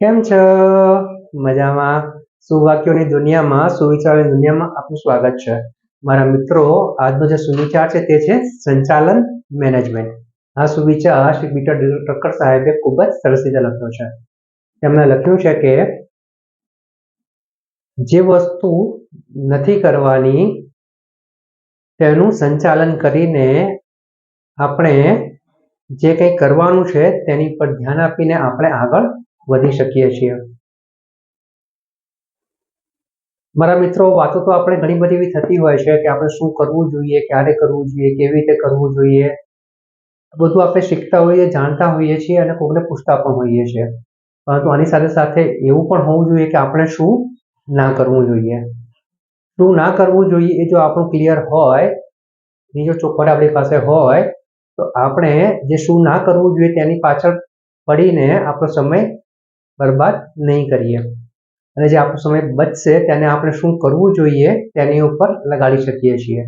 કેમ છો? મજામાં? સુવાક્યોની દુનિયામાં, સુવિચારોની દુનિયામાં આપનું સ્વાગત છે. મારા મિત્રો, આજનો જે સુવિચાર છે તે છે સંચાલન મેનેજમેન્ટ. આ સુવિચાર શ્રી પીટર ટક્કર સાહેબે ખૂબ જ સરસ રીતે લખ્યો છે. તેમણે લખ્યું છે કે, જે વસ્તુ નથી કરવાની, તેનું સંચાલન કરીને આપણે જે કંઈ કરવાનું છે તેની પર ધ્યાન આપીને આપણે આગળ વધી શકીએ છીએ. મારા મિત્રો, વાતો તો આપણે ઘણી બધી એવી થતી હોય છે કે આપણે શું કરવું જોઈએ, ક્યારે કરવું જોઈએ, કેવી રીતે કરવું જોઈએ. બધું આપણે શીખતા હોઈએ, જાણતા હોઈએ છીએ અને કોઈને પૂછતા પણ હોઈએ છીએ. પરંતુ આની સાથે સાથે એવું પણ હોવું જોઈએ કે આપણે શું ના કરવું જોઈએ. શું ના કરવું જોઈએ એ જો આપણું ક્લિયર હોય, એ જો ચોખ્ખવટ આપણી પાસે હોય, તો આપણે જે શું ના કરવું જોઈએ તેની પાછળ પડીને આપણો સમય બરબાદ નહીં કરીએ. અને જે આપણો સમય બચશે તેને આપણે શું કરવું જોઈએ તેની ઉપર લગાડી શકીએ છીએ.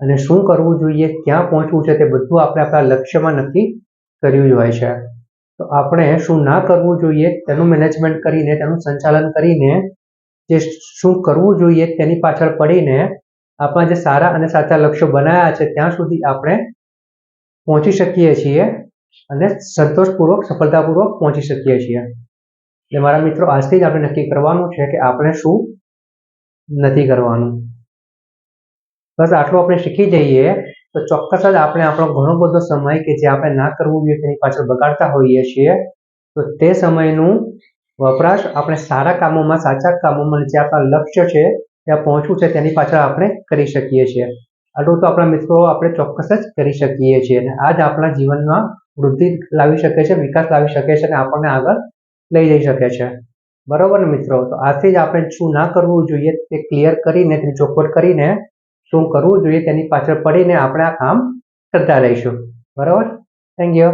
અને શું કરવું જોઈએ, ક્યાં પહોંચવું છે તે બધું આપણે આપણા લક્ષ્યમાં નક્કી કર્યું જ હોય છે. તો આપણે શું ના કરવું જોઈએ તેનું મેનેજમેન્ટ કરીને, તેનું સંચાલન કરીને, જે શું કરવું જોઈએ તેની પાછળ પડીને આપણા જે સારા અને સાચા લક્ષ્યો બનાવ્યા છે ત્યાં સુધી આપણે પહોંચી શકીએ છીએ અને સંતોષપૂર્વક, સફળતાપૂર્વક પહોંચી શકીએ છીએ. એટલે મારા મિત્રો, આજથી જ આપણે નક્કી કરવાનું છે કે આપણે શું નથી કરવાનું. બસ આટલું આપણે શીખી જઈએ, તો ચોક્કસ જ આપણે આપણો ઘણો બધો સમય કે જે આપણે ના કરવું જોઈએ તેની પાછળ બગાડતા હોઈએ છીએ, તો તે સમયનું વપરાશ આપણે સારા કામોમાં, સાચા કામોમાં જે આપણા લક્ષ્ય છે, ત્યાં પહોંચવું છે તેની પાછળ આપણે કરી શકીએ છીએ. આટલું તો આપણા મિત્રો આપણે ચોક્કસ જ કરી શકીએ છીએ. અને આ જ આપણા જીવનમાં વૃદ્ધિ લાવી શકે છે, વિકાસ લાવી શકે છે અને આપણને આગળ લઈ જઈ શકે છે. બરોબર ને મિત્રો? તો આથી જ આપણે શું ના કરવું જોઈએ તે ક્લિયર કરીને તેની ચોખવટ કરીને શું કરવું જોઈએ તેની પાછળ પડીને આપણે આ કામ કરતા રહીશું. બરાબર? Thank you